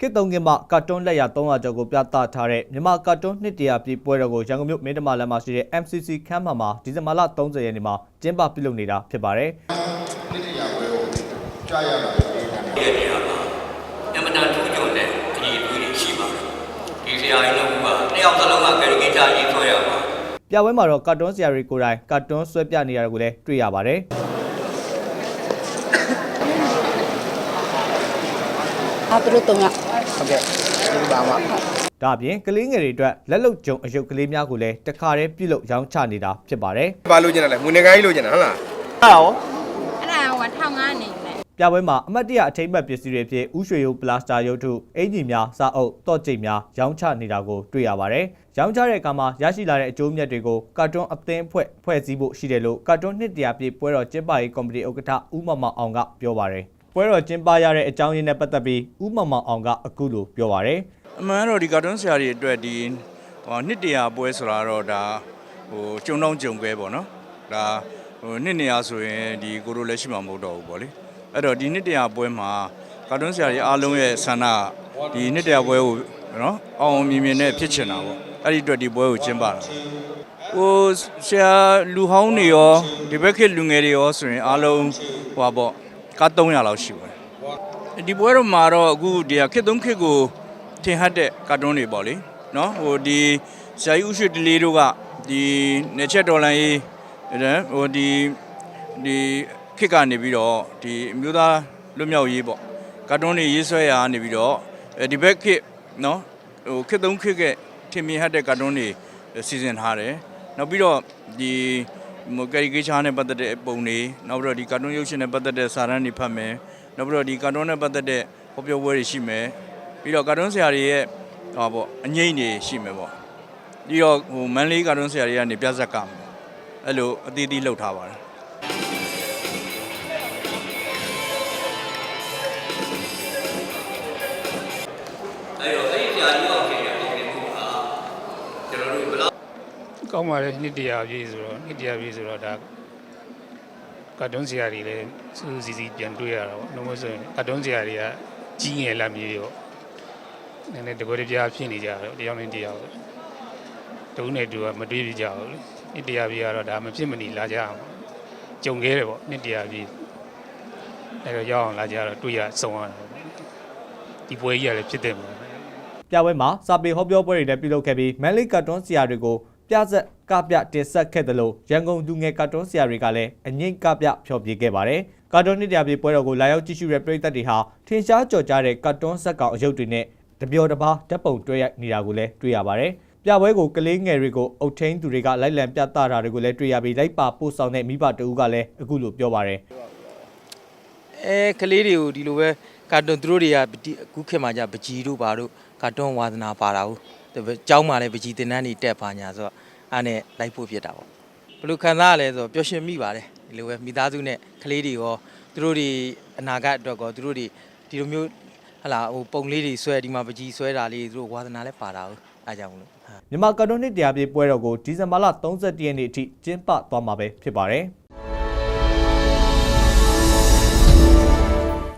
ခေတ်သုံးကင်မှကာတွန်းလက်ရာ300ကျော်ကိုပြသထားတဲ့မြန်မာကာတွန်းနှစ်တရာပြည့်ပွဲတော်ကိုရန်ကုန်မြို့မင်းတမလမ်းမှာရှိတဲ့ MCC ခန်းမမှာဒီဇင်ဘာလ30ရက်နေ့မှာကျင်းပပြုလုပ်နေတာဖြစ်ပါတယ်နေ့တရာပွဲကိုကြားရပါတယ်ရဲ့နေရာမှာအမတန်ထူးချွန်တဲ့ဒီလူတွေရှိပါတယ်ဒီဆရာကြီးတို့ကတယောက်တစ်လုံးကကရီကီတာရေးဆွဲရမှာ။ပြပွဲမှာတော့ကာတွန်းဆရာတွေကိုယ်တိုင်ကာတွန်းဆွဲပြနေရတာကိုလည်းတွေ့ရပါတယ်အားသူတို့တုံးက ဟုတ်ကဲ့ဒီပါမှာ။ဒါအပြင်ကလေးငယ်တွေအတွက်လက်လုံကြုံအယုတ်ကလေးများကိုလည်းတခါတည်းပြုလုပ်ရောင်းချနေတာဖြစ်ပါတယ်ပါလို့ကျင်တယ်လေငွေနေကိုင်းလို့ကျင်တယ်ဟုတ်လား။အဲ့ဒါရောအဲ့ဒါက1005နေနဲ့ပြပွဲမှာအမတ်တရအထိမ့်မှတ်ပစ္စည်းတွေဖြစ်ဥရွှေရုပ်ပလာစတာရုပ်ထုအင်ဂျီများစာအုပ်တော့ကျိတ်များရောင်းချနေတာကိုတွေ့ရပါတယ်။ရောင်းချတဲ့အခါမှာရရှိလာတဲ့အကျိုးမြတ်တွေကိုကာတွန်းအသင်းအဖွဲ့ဖွဲ့စည်းဖို့ရှိတယ်လို့ကာတွန်းနှစ်တရာပြည့်ပွဲတော်ကျင်းပရေးကော်မတီဥက္ကဋ္ဌဦးမောင်မောင်အောင်ကပြောပါတယ်။ ပွဲတော်ကျင်းပရတဲ့အကြောင်းရင်းနဲ့ပတ်သက်ပြီးဦးမောင်မောင်အောင်ကအခုလိုပြောပါတယ်။အမှန်တော့ဒီကာတွန်းဆရာတွေအတွက်ဒီဟိုနှစ်တရာပွဲဆိုတာတော့ဒါဟိုကျုံတော့ကျုံခဲပေါ့နော်ဒါဟိုနှစ်နေရာဆိုရင်ဒီကိုရိုလည်းရှိမှာမဟုတ်တော့ဘူးပေါ့လေအဲ့တော့ဒီနှစ်တရာပွဲမှာကာတွန်းဆရာတွေအားလုံးရဲ့ဆန္ဒဒီနှစ်တရာပွဲကိုနော်အောင်အောင်မြင်မြင်နဲ့ဖြစ်ချင်တာပေါ့အဲ့ဒီအတွက်ဒီပွဲကိုကျင်းပတာဟိုဆရာလူဟောင်းတွေရောဒီဘက်ခေတ်လူငယ်တွေရောဆိုရင်အားလုံးဟိုပါပေါ့ ကား300လောက်ရှိပါတယ်ဒီပွဲတော့မှာတော့အခုဒီခေတ်သုံးခေတ်ကိုထင်ဟတ်တဲ့ကာတွန်းတွေပေါ့လေနော်ဟိုဒီဇာယီဥရှိတလေးတို့ကဒီနေချက်ဒေါ်လာရေးတဲ့ဟိုဒီဒီခစ်ကနေပြီးတော့ဒီအမျိုးသားလွတ်မြောက်ရေးပေါ့ကာတွန်းတွေရေးဆွဲရာနေပြီးတော့အဲဒီဘက်ခစ်နော်ဟိုခစ်သုံးခစ်ကထင်မြင်ဟတ်တဲ့ကာတွန်းတွေစီစဉ်ထားတယ်နောက်ပြီးတော့ဒီ ဟိုကရီကေချာနဲ့ပတ်သက်တဲ့ပုံတွေနောက်ပြီးတော့ဒီကာတွန်းရုပ်ရှင်နဲ့ပတ်သက်တဲ့စာရန်တွေဖတ်မယ်နောက်ပြီးတော့ဒီကာတွန်းနဲ့ပတ်သက်တဲ့ဟောပြောပွဲတွေရှိမယ်ပြီးတော့ကာတွန်းဆရာတွေရဲ့ဟောပေါ့အငိမ့်တွေရှိမယ်ပေါ့ပြီးတော့ဟိုမန်လေးကာတွန်းဆရာတွေကနေပြဇက်ကမယ်အဲ့လိုအသီးသီးလှုပ်ထားပါတယ်အဲ့တော့အဲ့ဒီဆရာကြီးအောင်ဖြစ်တဲ့ပုံစံမျိုးဟာကျွန်တော်တို့ဘယ်လောက် ကောင်းပါလေနှစ်တရာပြည့်ဆိုတော့နှစ်တရာပြည့်ဆိုတော့ဒါကာတွန်းဆရာတွေလည်းစူးစီစီပြန်တွေ့ရတာပေါ့လုံးဝဆိုရင်ကာတွန်းဆရာတွေကကြီးငယ်လာမြေရောနည်းနည်းတကွဲတပြားဖြစ်နေကြတော့တရားမင်းတရားပေါ့တုံးနဲ့တူကမတွေးပြကြဘူးလေနှစ်တရာပြည့်ကတော့ဒါမဖြစ်မနေလာကြအောင်ကြုံခဲ့တယ်ပေါ့နှစ်တရာပြည့်အဲတော့ရောက်အောင်လာကြတော့တွေ့ရစုံရတာပေါ့ဒီပွဲကြီးကလည်းဖြစ်တယ်မှာပြပွဲမှာစာပေဟောပြောပွဲတွေလည်းပြုလုပ်ခဲ့ပြီးမန်လေးကာတွန်းဆရာတွေကို ပြဇက်ကပြတင်ဆက်ခဲ့တယ်လို့ရန်ကုန်လူငယ်ကာတွန်းဆရာတွေကလည်းအငိမ့်ကပြဖျော်ဖြေခဲ့ပါတယ်။ကာတွန်းနှစ်တရာပြပွဲတော်ကိုလာရောက်ကြည့်ရှုတဲ့ပရိသတ်တွေဟာထင်ရှားကြော်ကြားတဲ့ကာတွန်းဇက်ကောင်အယုတ်တွေနဲ့တပျော်တစ်ပါးဓာတ်ပုံတွဲရိုက်နေတာကိုလည်းတွေ့ရပါတယ်။ပြပွဲကိုကလေးငယ်တွေကိုအုတ်ထင်းသူတွေကလိုက်လံပြသတာတွေကိုလည်းတွေ့ရပြီးလိုက်ပါပို့ဆောင်တဲ့မိဘတအူးကလည်းအခုလိုပြောပါတယ်အဲကလေးတွေကိုဒီလိုပဲကာတွန်းသူတို့တွေကပတိအခုခေတ်မှာじゃပကြီးတို့ဘာတို့ကာတွန်းဝါသနာပါတာဟုတ် ကျောင်းမှာလည်းပကြီးတင်တန်းတွေတက်ပါညာဆိုတော့အားနဲ့လိုက်ဖို့ဖြစ်တာပေါ့ဘယ်လိုခံစားရလဲဆိုတော့ပျော်ရွှင်မိပါတယ်ဒီလိုပဲမိသားစုနဲ့ကလေးတွေရောသူတို့တွေအနာဂတ်အတွက်ကောသူတို့တွေဒီလိုမျိုးဟလာဟိုပုံလေးတွေဆွဲဒီမှာပကြီးဆွဲတာလေးသူတို့ဝါသနာလည်းပါတာဟုတ်အားကြောင့်မလို့မြန်မာကာတွန်းနှစ်တရာပြပွဲတော်ကိုဒီဇင်ဘာလ31ရက်နေ့အထိကျင်းပသွားမှာပဲဖြစ်ပါတယ်။